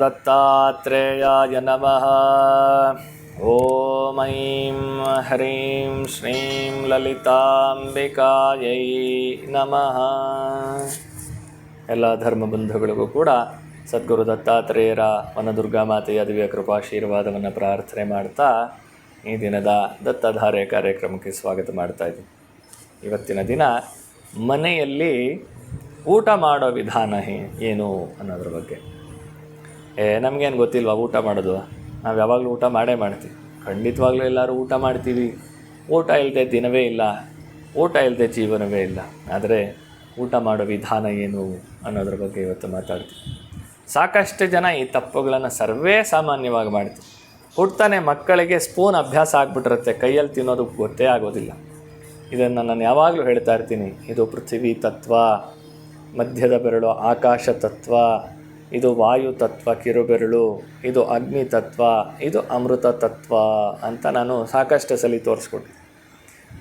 दत्तात्रेयाय नमः ॐ ऐं ह्रीं श्रीं ಲಲಿತಾಂಬಿಕಾಯೈ ನಮಃ ಎಲ್ಲ ಧರ್ಮ ಬಂಧುಗಳಿಗೂ ಕೂಡ ಸದ್ಗುರು ದತ್ತಾತ್ರೇಯರ ವನದುರ್ಗಾ ಮಾತೆಯ ದಿವ್ಯ ಕೃಪಾಶೀರ್ವಾದವನ್ನು ಪ್ರಾರ್ಥನೆ ಮಾಡ್ತಾ ಈ ದಿನದ ದತ್ತಧಾರೆ ಕಾರ್ಯಕ್ರಮಕ್ಕೆ ಸ್ವಾಗತ ಮಾಡ್ತಾ ಇದ್ದೀನಿ ಇವತ್ತಿನ ದಿನ ಮನೆಯಲ್ಲಿ ಊಟ ಮಾಡೋ ವಿಧಾನ ಹೇ- ಏನು ಅನ್ನೋದ್ರ ಬಗ್ಗೆ ಏ, ನಮಗೇನು ಗೊತ್ತಿಲ್ವಾ ಊಟ ಮಾಡೋದು? ನಾವು ಯಾವಾಗಲೂ ಊಟ ಮಾಡೇ ಮಾಡ್ತೀವಿ. ಖಂಡಿತವಾಗ್ಲೂ ಎಲ್ಲರೂ ಊಟ ಮಾಡ್ತೀವಿ. ಊಟ ಇಲ್ಲದೆ ದಿನವೇ ಇಲ್ಲ. ಊಟ ಇಲ್ಲದೆ ಜೀವನವೇ ಇಲ್ಲ. ಆದರೆ ಊಟ ಮಾಡೋ ವಿಧಾನ ಏನು ಅನ್ನೋದ್ರ ಬಗ್ಗೆ ಇವತ್ತು ಮಾತಾಡ್ತೀವಿ. ಸಾಕಷ್ಟು ಜನ ಈ ತಪ್ಪುಗಳನ್ನು ಸರ್ವೇ ಸಾಮಾನ್ಯವಾಗಿ ಮಾಡ್ತೀವಿ ಹುಡ್ತಾನೆ ಮಕ್ಕಳಿಗೆ ಸ್ಪೂನ್ ಅಭ್ಯಾಸ ಆಗ್ಬಿಟ್ಟಿರುತ್ತೆ. ಕೈಯಲ್ಲಿ ತಿನ್ನೋದು ಗೊತ್ತೇ ಆಗೋದಿಲ್ಲ. ಇದನ್ನು ನಾನು ಯಾವಾಗಲೂ ಹೇಳ್ತಾ ಇರ್ತೀನಿ. ಇದು ಪೃಥ್ವಿ ತತ್ವ, ಮಧ್ಯದ ಬೆರಳು ಆಕಾಶ ತತ್ವ. ಇದು ವಾಯು ತತ್ವ, ಕಿರುಬೆರಳು, ಇದು ಅಗ್ನಿ ತತ್ವ, ಇದು ಅಮೃತ ತತ್ವ ಅಂತ ನಾನು ಸಾಕಷ್ಟು ಸಲ ತೋರಿಸ್ಕೊಟ್ಟೆ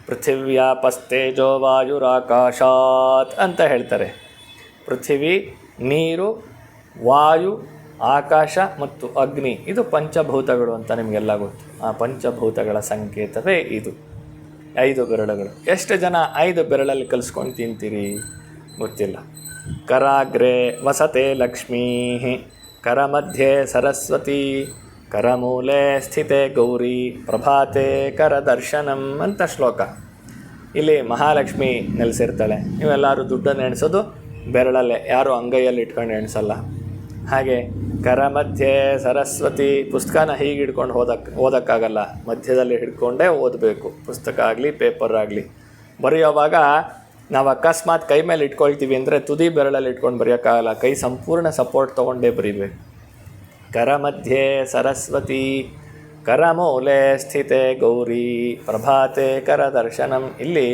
ಪೃಥಿವ್ಯಾಪಸ್ತೇಜೋ ವಾಯುರಾಕಾಶಾತ್ ಅಂತ ಹೇಳ್ತಾರೆ. ಪೃಥಿವಿ, ನೀರು, ವಾಯು, ಆಕಾಶ ಮತ್ತು ಅಗ್ನಿ, ಇದು ಪಂಚಭೂತಗಳು ಅಂತ ನಿಮಗೆಲ್ಲ ಗೊತ್ತು. ಆ ಪಂಚಭೂತಗಳ ಸಂಕೇತವೇ ಇದು. ಐದು ಬೆರಳುಗಳು. ಎಷ್ಟು ಜನ ಐದು ಬೆರಳಲ್ಲಿ ಕಲಿಸ್ಕೊಂಡು ತಿಂತೀರಿ? ಗೊತ್ತಿಲ್ಲ. ಕರಾಗ್ರೆ ವಸತೆ ಲಕ್ಷ್ಮೀ. ಕರ ಮಧ್ಯೆ ಸರಸ್ವತಿ. ಕರಮೂಲೆ ಸ್ಥಿತೆ ಗೌರಿ. ಪ್ರಭಾತೆ ಕರದರ್ಶನಂ ಅಂತ ಶ್ಲೋಕ. ಇಲ್ಲಿ ಮಹಾಲಕ್ಷ್ಮಿ ನೆಲೆಸಿರ್ತಾಳೆ. ನೀವೆಲ್ಲರೂ ದುಡ್ಡನ್ನು ಎಣಿಸೋದು ಬೆರಳಲ್ಲೇ. ಯಾರು ಅಂಗೈಯಲ್ಲಿ ಇಟ್ಕೊಂಡು ಎಣಿಸಲ್ಲ. ಹಾಗೆ ಕರ ಮಧ್ಯೆ ಸರಸ್ವತಿ ಪುಸ್ತಕನ ಹೀಗೆ ಹಿಡ್ಕೊಂಡು ಓದಕ್ಕೆ ಓದೋಕ್ಕಾಗಲ್ಲ. ಮಧ್ಯದಲ್ಲಿ ಹಿಡ್ಕೊಂಡೇ ಓದಬೇಕು. ಪುಸ್ತಕ ಆಗಲಿ, ಪೇಪರ್ ಆಗಲಿ. ಬರೆಯೋವಾಗ ನಾವು ಅಕಸ್ಮಾತ್ ಕೈ ಮೇಲೆ ಇಟ್ಕೊಳ್ತೀವಿ ಅಂದರೆ ತುದಿ ಬೆರಳಲ್ಲಿ ಇಟ್ಕೊಂಡು ಬರೆಯೋಕ್ಕಾಗಲ್ಲ. ಕೈ ಸಂಪೂರ್ಣ ಸಪೋರ್ಟ್ ತೊಗೊಂಡೇ ಬರೀಬೇಕು. ಕರ ಮಧ್ಯೆ ಸರಸ್ವತಿ, ಕರಮೂಲೆ ಸ್ಥಿತೆ ಗೌರಿ, ಪ್ರಭಾತೆ ಕರ ದರ್ಶನಂ ಇಲ್ಲಿ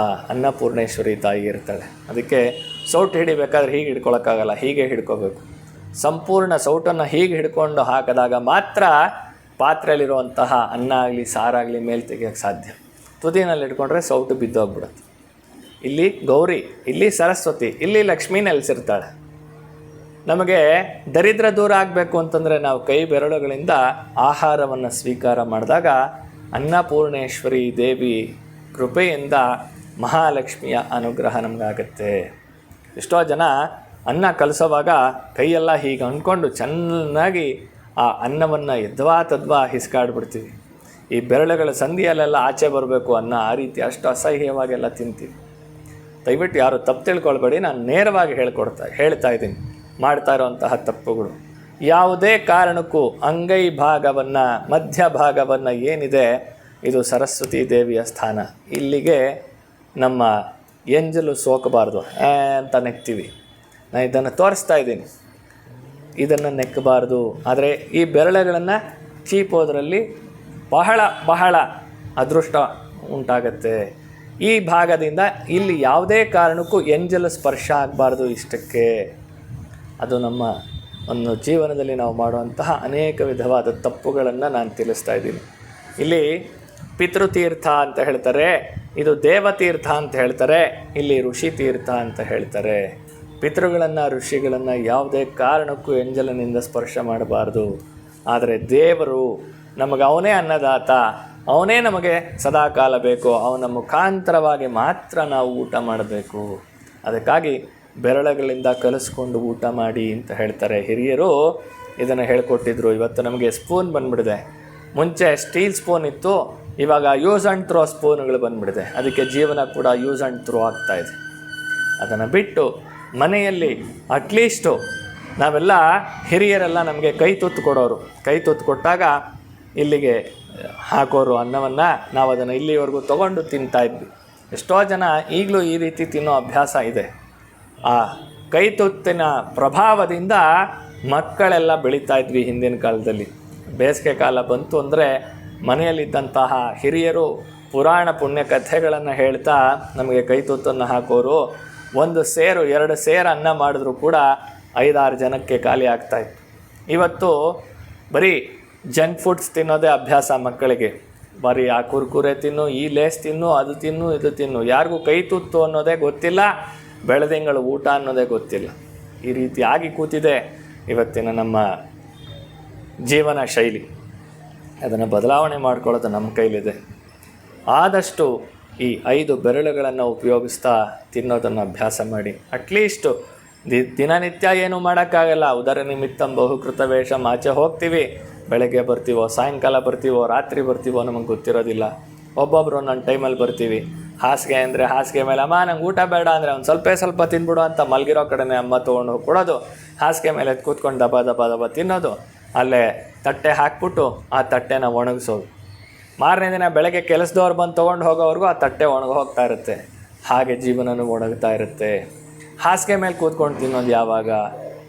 ಆ ಅನ್ನಪೂರ್ಣೇಶ್ವರಿ ತಾಯಿ ಇರ್ತಾಳೆ. ಅದಕ್ಕೆ ಸೌಟು ಹಿಡಿಬೇಕಾದ್ರೆ ಹೀಗೆ ಹಿಡ್ಕೊಳಕ್ಕಾಗಲ್ಲ, ಹೀಗೆ ಹಿಡ್ಕೋಬೇಕು. ಸಂಪೂರ್ಣ ಸೌಟನ್ನು ಹೀಗೆ ಹಿಡ್ಕೊಂಡು ಹಾಕಿದಾಗ ಮಾತ್ರ ಪಾತ್ರೆಯಲ್ಲಿರುವಂತಹ ಅನ್ನ ಆಗಲಿ ಸಾರಾಗಲಿ ಮೇಲೆ ತೆಗಿಯೋಕ್ಕೆ ಸಾಧ್ಯ. ತುದಿನಲ್ಲಿ ಇಟ್ಕೊಂಡ್ರೆ ಸೌಟು ಬಿದ್ದೋಗ್ಬಿಡುತ್ತೆ. ಇಲ್ಲಿ ಗೌರಿ, ಇಲ್ಲಿ ಸರಸ್ವತಿ, ಇಲ್ಲಿ ಲಕ್ಷ್ಮೀ ನೆಲೆಸಿರ್ತಾಳೆ. ನಮಗೆ ದರಿದ್ರ ದೂರ ಆಗಬೇಕು ಅಂತಂದರೆ ನಾವು ಕೈ ಬೆರಳುಗಳಿಂದ ಆಹಾರವನ್ನು ಸ್ವೀಕಾರ ಮಾಡಿದಾಗ ಅನ್ನಪೂರ್ಣೇಶ್ವರಿ ದೇವಿ ಕೃಪೆಯಿಂದ ಮಹಾಲಕ್ಷ್ಮಿಯ ಅನುಗ್ರಹ ನಮಗಾಗತ್ತೆ. ಎಷ್ಟೋ ಜನ ಅನ್ನ ಕಲಿಸೋವಾಗ ಕೈಯೆಲ್ಲ ಹೀಗೆ ಅಂದ್ಕೊಂಡು ಚೆನ್ನಾಗಿ ಆ ಅನ್ನವನ್ನು ಎದ್ವಾ ತದ್ವಾ ಹಿಸ್ಕಾಡ್ಬಿಡ್ತೀವಿ. ಈ ಬೆರಳುಗಳ ಸಂಧಿಯಲ್ಲೆಲ್ಲ ಆಚೆ ಬರಬೇಕು ಅನ್ನ ಆ ರೀತಿ ಅಷ್ಟು ಅಸಹ್ಯವಾಗೆಲ್ಲ ತಿಂತೀವಿ. ದಯವಿಟ್ಟು ಯಾರು ತಪ್ಪು ತಿಳ್ಕೊಳ್ಬೇಡಿ, ನಾನು ನೇರವಾಗಿ ಹೇಳ್ಕೊಡ್ತಾ, ಹೇಳ್ತಾ ಇದ್ದೀನಿ. ಮಾಡ್ತಾ ಇರೋಂತಹ ತಪ್ಪುಗಳು. ಯಾವುದೇ ಕಾರಣಕ್ಕೂ ಅಂಗೈ ಭಾಗವನ್ನು, ಮಧ್ಯ ಭಾಗವನ್ನು ಏನಿದೆ, ಇದು ಸರಸ್ವತಿ ದೇವಿಯ ಸ್ಥಾನ. ಇಲ್ಲಿಗೆ ನಮ್ಮ ಎಂಜಲು ಸೋಕಬಾರ್ದು ಅಂತ ನೆಕ್ತೀವಿ. ನಾನು ಇದನ್ನು ತೋರಿಸ್ತಾ ಇದ್ದೀನಿ. ಇದನ್ನು ನೆಕ್ಕಬಾರ್ದು ಆದರೆ ಈ ಬೆರಳುಗಳನ್ನು ಚೀಪೋದ್ರಲ್ಲಿ ಬಹಳ ಬಹಳ ಅದೃಷ್ಟ ಉಂಟಾಗತ್ತೆ. ಈ ಭಾಗದಿಂದ ಇಲ್ಲಿ ಯಾವುದೇ ಕಾರಣಕ್ಕೂ ಎಂಜಲ ಸ್ಪರ್ಶ ಆಗಬಾರ್ದು ಇಷ್ಟಕ್ಕೆ. ಅದು ನಮ್ಮ ಒಂದು ಜೀವನದಲ್ಲಿ ನಾವು ಮಾಡುವಂತಹ ಅನೇಕ ವಿಧವಾದ ತಪ್ಪುಗಳನ್ನು ನಾನು ತಿಳಿಸ್ತಾ ಇದ್ದೀನಿ. ಇಲ್ಲಿ ಪಿತೃತೀರ್ಥ ಅಂತ ಹೇಳ್ತಾರೆ, ಇದು ದೇವತೀರ್ಥ ಅಂತ ಹೇಳ್ತಾರೆ, ಇಲ್ಲಿ ಋಷಿ ತೀರ್ಥ ಅಂತ ಹೇಳ್ತಾರೆ. ಪಿತೃಗಳನ್ನು, ಋಷಿಗಳನ್ನು ಯಾವುದೇ ಕಾರಣಕ್ಕೂ ಎಂಜಲನಿಂದ ಸ್ಪರ್ಶ ಮಾಡಬಾರ್ದು. ಆದರೆ ದೇವರು ನಮಗೆ ಅವನೇ ಅನ್ನದಾತ ಅವನೇ ನಮಗೆ ಸದಾಕಾಲ ಬೇಕು. ಅವನ ಮುಖಾಂತರವಾಗಿ ಮಾತ್ರ ನಾವು ಊಟ ಮಾಡಬೇಕು. ಅದಕ್ಕಾಗಿ ಬೆರಳುಗಳಿಂದ ಕಲಿಸ್ಕೊಂಡು ಊಟ ಮಾಡಿ ಅಂತ ಹೇಳ್ತಾರೆ. ಹಿರಿಯರು ಇದನ್ನು ಹೇಳ್ಕೊಟ್ಟಿದ್ರು. ಇವತ್ತು ನಮಗೆ ಸ್ಪೂನ್ ಬಂದ್ಬಿಡಿದೆ. ಮುಂಚೆ ಸ್ಟೀಲ್ ಸ್ಪೂನ್ ಇತ್ತು, ಇವಾಗ ಯೂಸ್ ಆ್ಯಂಡ್ ಥ್ರೋ ಸ್ಪೂನ್ಗಳು ಬಂದ್ಬಿಡಿದೆ. ಅದಕ್ಕೆ ಜೀವನ ಕೂಡ ಯೂಸ್ ಆ್ಯಂಡ್ ಥ್ರೋ ಆಗ್ತಾ ಇದೆ. ಅದನ್ನು ಬಿಟ್ಟು ಮನೆಯಲ್ಲಿ ಅಟ್ಲೀಸ್ಟು ನಾವೆಲ್ಲ ಹಿರಿಯರೆಲ್ಲ ನಮಗೆ ಕೈ ತುತ್ತು ಕೊಡೋರು. ಕೈ ತುತ್ತು ಕೊಟ್ಟಾಗ ಇಲ್ಲಿಗೆ ಹಾಕೋರು ಅನ್ನವನ್ನು ನಾವು ಅದನ್ನು ಇಲ್ಲಿವರೆಗೂ ತೊಗೊಂಡು ತಿಂತಾ ಇದ್ವಿ. ಎಷ್ಟೋ ಜನ ಈಗಲೂ ಈ ರೀತಿ ತಿನ್ನೋ ಅಭ್ಯಾಸ ಇದೆ. ಆ ಕೈತುತ್ತಿನ ಪ್ರಭಾವದಿಂದ ಮಕ್ಕಳೆಲ್ಲ ಬೆಳೀತಾ ಇದ್ವಿ ಹಿಂದಿನ ಕಾಲದಲ್ಲಿ. ಬೇಸಿಗೆ ಕಾಲ ಬಂತು ಅಂದರೆ ಮನೆಯಲ್ಲಿದ್ದಂತಹ ಹಿರಿಯರು ಪುರಾಣ ಪುಣ್ಯ ಕಥೆಗಳನ್ನು ಹೇಳ್ತಾ ನಮಗೆ ಕೈತುತ್ತನ್ನು ಹಾಕೋರು, ಒಂದು ಸೇರು, ಎರಡು ಸೇರು ಅನ್ನ ಮಾಡಿದ್ರು ಕೂಡ ಐದಾರು ಜನಕ್ಕೆ ಖಾಲಿ ಆಗ್ತಾಯಿತ್ತು ಇವತ್ತು ಬರೀ ಜಂಕ್ ಫುಡ್ಸ್ ತಿನ್ನೋದೇ ಅಭ್ಯಾಸ ಮಕ್ಕಳಿಗೆ. ಬರೀ ಆ ಕುರ್ಕುರೆ ತಿನ್ನು, ಈ ಲೇಸ್ ತಿನ್ನು, ಅದು ತಿನ್ನು, ಇದು ತಿನ್ನು. ಯಾರಿಗೂ ಕೈ ತುತ್ತು ಅನ್ನೋದೇ ಗೊತ್ತಿಲ್ಲ ಬೆಳೆದಿಂಗಳು ಊಟ ಅನ್ನೋದೇ ಗೊತ್ತಿಲ್ಲ. ಈ ರೀತಿ ಆಗಿ ಕೂತಿದೆ ಇವತ್ತಿನ ನಮ್ಮ ಜೀವನ ಶೈಲಿ. ಅದನ್ನು ಬದಲಾವಣೆ ಮಾಡ್ಕೊಳ್ಳೋದು ನಮ್ಮ ಕೈಲಿದೆ. ಆದಷ್ಟು ಈ ಐದು ಬೆರಳುಗಳನ್ನು ಉಪಯೋಗಿಸ್ತಾ ತಿನ್ನೋದನ್ನು ಅಭ್ಯಾಸ ಮಾಡಿ. ಅಟ್ಲೀಸ್ಟು ದಿ ದಿನನಿತ್ಯ ಏನು ಮಾಡೋಕ್ಕಾಗಲ್ಲ. ಉದರ ನಿಮಿತ್ತ ಬಹುಕೃತ ವೇಷ ಆಚೆ ಹೋಗ್ತೀವಿ. ಬೆಳಗ್ಗೆ ಬರ್ತೀವೋ, ಸಾಯಂಕಾಲ ಬರ್ತೀವೋ, ರಾತ್ರಿ ಬರ್ತೀವೋ ನಮಗೆ ಗೊತ್ತಿರೋದಿಲ್ಲ. ಒಬ್ಬೊಬ್ಬರು ಒಂದೊಂದು ಟೈಮಲ್ಲಿ ಬರ್ತೀವಿ. ಹಾಸಿಗೆ ಅಂದರೆ ಹಾಸಿಗೆ ಮೇಲೆ, ಅಮ್ಮ, ನಂಗೆ ಊಟ ಬೇಡ ಅಂದರೆ ಒಂದು ಸ್ವಲ್ಪ ಸ್ವಲ್ಪ ತಿನ್ಬಿಡು ಅಂತ ಮಲಗಿರೋ ಕಡೆನೇ ಅಮ್ಮ ತೊಗೊಂಡು ಕೊಡೋದು. ಹಾಸಿಗೆ ಮೇಲೆ ಕೂತ್ಕೊಂಡು ದಬ ದಬ ದಬ ತಿನ್ನೋದು. ಅಲ್ಲೇ ತಟ್ಟೆ ಹಾಕ್ಬಿಟ್ಟು ಆ ತಟ್ಟೆನ ಒಣಗಿಸೋದು. ಮಾರನೇ ದಿನ ಬೆಳಗ್ಗೆ ಕೆಲಸದವ್ರು ಬಂದು ತೊಗೊಂಡು ಹೋಗೋವರೆಗೂ ಆ ತಟ್ಟೆ ಒಣಗಿ ಹೋಗ್ತಾ ಇರುತ್ತೆ. ಹಾಗೆ ಜೀವನನೂ ಒಣಗ್ತಾ ಇರುತ್ತೆ. ಹಾಸಿಗೆ ಮೇಲೆ ಕೂತ್ಕೊಂಡು ತಿನ್ನೋದು ಯಾವಾಗ?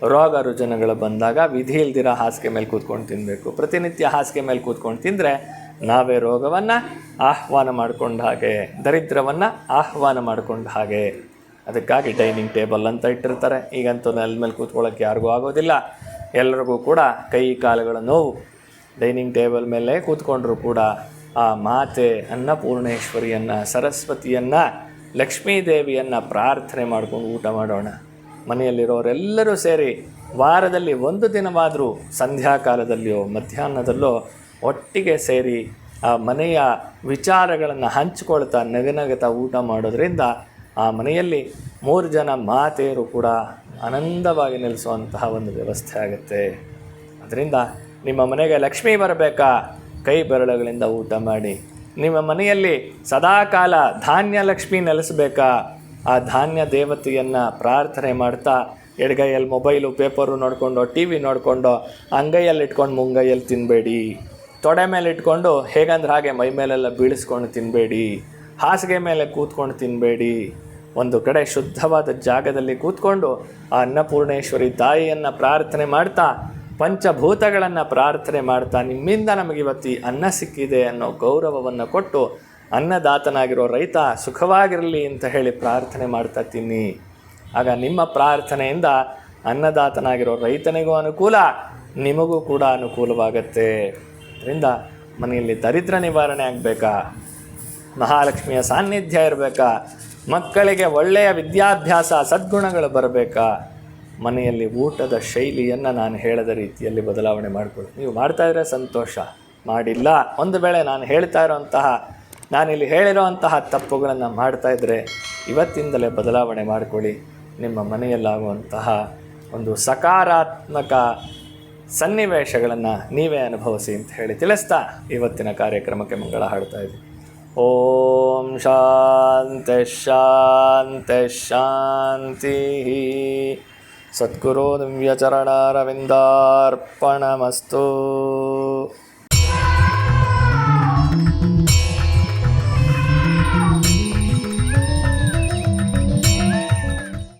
ರೋಗ ರುಜಿನಗಳು ಬಂದಾಗ ವಿಧಿ ಇಲ್ದಿರೋ ಹಾಸಿಗೆ ಮೇಲೆ ಕೂತ್ಕೊಂಡು ತಿನ್ನಬೇಕು ಪ್ರತಿನಿತ್ಯ ಹಾಸಿಗೆ ಮೇಲೆ ಕೂತ್ಕೊಂಡು ತಿಂದರೆ ನಾವೇ ರೋಗವನ್ನು ಆಹ್ವಾನ ಮಾಡಿಕೊಂಡ ಹಾಗೆ, ದರಿದ್ರವನ್ನು ಆಹ್ವಾನ ಮಾಡಿಕೊಂಡ ಹಾಗೆ. ಅದಕ್ಕಾಗಿ ಡೈನಿಂಗ್ ಟೇಬಲ್ ಅಂತ ಇಟ್ಟಿರ್ತಾರೆ. ಈಗಂತೂ ನೆಲದ ಮೇಲೆ ಕೂತ್ಕೊಳ್ಳೋಕ್ಕೆ ಯಾರಿಗೂ ಆಗೋದಿಲ್ಲ. ಎಲ್ಲರಿಗೂ ಕೂಡ ಕೈ ಕಾಲುಗಳ ನೋವು, ಡೈನಿಂಗ್ ಟೇಬಲ್ ಮೇಲೆ ಕೂತ್ಕೊಂಡ್ರೂ ಕೂಡ ಆ ಮಾತೆ ಅನ್ನಪೂರ್ಣೇಶ್ವರಿಯನ್ನು ಸರಸ್ವತಿಯನ್ನು, ಲಕ್ಷ್ಮೀದೇವಿಯನ್ನು ಪ್ರಾರ್ಥನೆ ಮಾಡ್ಕೊಂಡು ಊಟ ಮಾಡೋಣ. ಮನೆಯಲ್ಲಿರೋರೆಲ್ಲರೂ ಸೇರಿ ವಾರದಲ್ಲಿ ಒಂದು ದಿನವಾದರೂ ಸಂಧ್ಯಾಕಾಲದಲ್ಲಿಯೋ ಮಧ್ಯಾಹ್ನದಲ್ಲೋ ಒಟ್ಟಿಗೆ ಸೇರಿ ಆ ಮನೆಯ ವಿಚಾರಗಳನ್ನು ಹಂಚಿಕೊಳ್ತಾ ನಗನಗತ ಊಟ ಮಾಡೋದರಿಂದ ಆ ಮನೆಯಲ್ಲಿ ಮೂರು ಜನ ಮಾತೆಯರು ಕೂಡ ಆನಂದವಾಗಿ ನೆಲೆಸುವಂತಹ ಒಂದು ವ್ಯವಸ್ಥೆ ಆಗುತ್ತೆ. ಅದರಿಂದ ನಿಮ್ಮ ಮನೆಗೆ ಲಕ್ಷ್ಮೀ ಬರಬೇಕಾ? ಕೈ ಬೆರಳುಗಳಿಂದ ಊಟ ಮಾಡಿ. ನಿಮ್ಮ ಮನೆಯಲ್ಲಿ ಸದಾಕಾಲ ಧಾನ್ಯ ಲಕ್ಷ್ಮಿ ನೆಲೆಸಬೇಕಾ? ಆ ಧಾನ್ಯ ದೇವತೆಯನ್ನು ಪ್ರಾರ್ಥನೆ ಮಾಡ್ತಾ ಎಡಗೈಯಲ್ಲಿ ಮೊಬೈಲು, ಪೇಪರು ನೋಡಿಕೊಂಡು, ಟಿ ವಿ ನೋಡಿಕೊಂಡು, ಅಂಗೈಯಲ್ಲಿ ಇಟ್ಕೊಂಡು ಮುಂಗೈಯಲ್ಲಿ ತಿನ್ನಬೇಡಿ ತೊಡೆ ಮೇಲೆ ಇಟ್ಕೊಂಡು ಹೇಗಂದ್ರೆ ಹಾಗೆ ಮೈ ಮೇಲೆಲ್ಲ ಬೀಳಿಸ್ಕೊಂಡು ತಿನ್ನಬೇಡಿ ಹಾಸಿಗೆ ಮೇಲೆ ಕೂತ್ಕೊಂಡು ತಿನ್ನಬೇಡಿ ಒಂದು ಕಡೆ ಶುದ್ಧವಾದ ಜಾಗದಲ್ಲಿ ಕೂತ್ಕೊಂಡು ಆ ಅನ್ನಪೂರ್ಣೇಶ್ವರಿ ತಾಯಿಯನ್ನು ಪ್ರಾರ್ಥನೆ ಮಾಡ್ತಾ, ಪಂಚಭೂತಗಳನ್ನು ಪ್ರಾರ್ಥನೆ ಮಾಡ್ತಾ ನಿಮ್ಮಿಂದ ನಮಗೆ ಇವತ್ತು ಈ ಅನ್ನ ಸಿಕ್ಕಿದೆ ಅನ್ನೋ ಗೌರವವನ್ನು ಕೊಟ್ಟು ಅನ್ನದಾತನಾಗಿರೋ ರೈತ ಸುಖವಾಗಿರಲಿ ಅಂತ ಹೇಳಿ ಪ್ರಾರ್ಥನೆ ಮಾಡ್ತಾ ತಿನ್ನಿ. ಆಗ ನಿಮ್ಮ ಪ್ರಾರ್ಥನೆಯಿಂದ ಅನ್ನದಾತನಾಗಿರೋ ರೈತನಿಗೂ ಅನುಕೂಲ, ನಿಮಗೂ ಕೂಡ ಅನುಕೂಲವಾಗತ್ತೆ. ಅದರಿಂದ ಮನೆಯಲ್ಲಿ ದರಿದ್ರ ನಿವಾರಣೆ ಆಗಬೇಕಾ? ಮಹಾಲಕ್ಷ್ಮಿಯ ಸಾನ್ನಿಧ್ಯ ಇರಬೇಕಾ? ಮಕ್ಕಳಿಗೆ ಒಳ್ಳೆಯ ವಿದ್ಯಾಭ್ಯಾಸ, ಸದ್ಗುಣಗಳು ಬರಬೇಕಾ? ಮನೆಯಲ್ಲಿ ಊಟದ ಶೈಲಿಯನ್ನು ನಾನು ಹೇಳದ ರೀತಿಯಲ್ಲಿ ಬದಲಾವಣೆ ಮಾಡಿಕೊಳ್ಳಿ. ನೀವು ಮಾಡ್ತಾ ಇದ್ರೆ ಸಂತೋಷ. ಮಾಡಿಲ್ಲ, ಒಂದು ವೇಳೆ ನಾನು ಹೇಳ್ತಾ ಇರೋಂತಹ ನಾನಿಲ್ಲಿ ಹೇಳಿರುವಂತಹ ತಪ್ಪುಗಳನ್ನು ಮಾಡ್ತಾ ಇದ್ದರೆ ಇವತ್ತಿಂದಲೇ ಬದಲಾವಣೆ ಮಾಡಿಕೊಳ್ಳಿ. ನಿಮ್ಮ ಮನೆಯಲ್ಲಾಗುವಂತಹ ಒಂದು ಸಕಾರಾತ್ಮಕ ಸನ್ನಿವೇಶಗಳನ್ನು ನೀವೇ ಅನುಭವಿಸಿ ಅಂತ ಹೇಳಿ ತಿಳಿಸ್ತಾ ಇವತ್ತಿನ ಕಾರ್ಯಕ್ರಮಕ್ಕೆ ಮಂಗಳ ಹಾಡ್ತಾ ಇದ್ದೀನಿ ಓಂ ಶಾಂತಿ ಶಾಂತಿ ಶಾಂತಿ. ಸದ್ಗುರು ದಿವ್ಯಚರಣಾರವಿಂದಾರ್ಪಣಮಸ್ತು.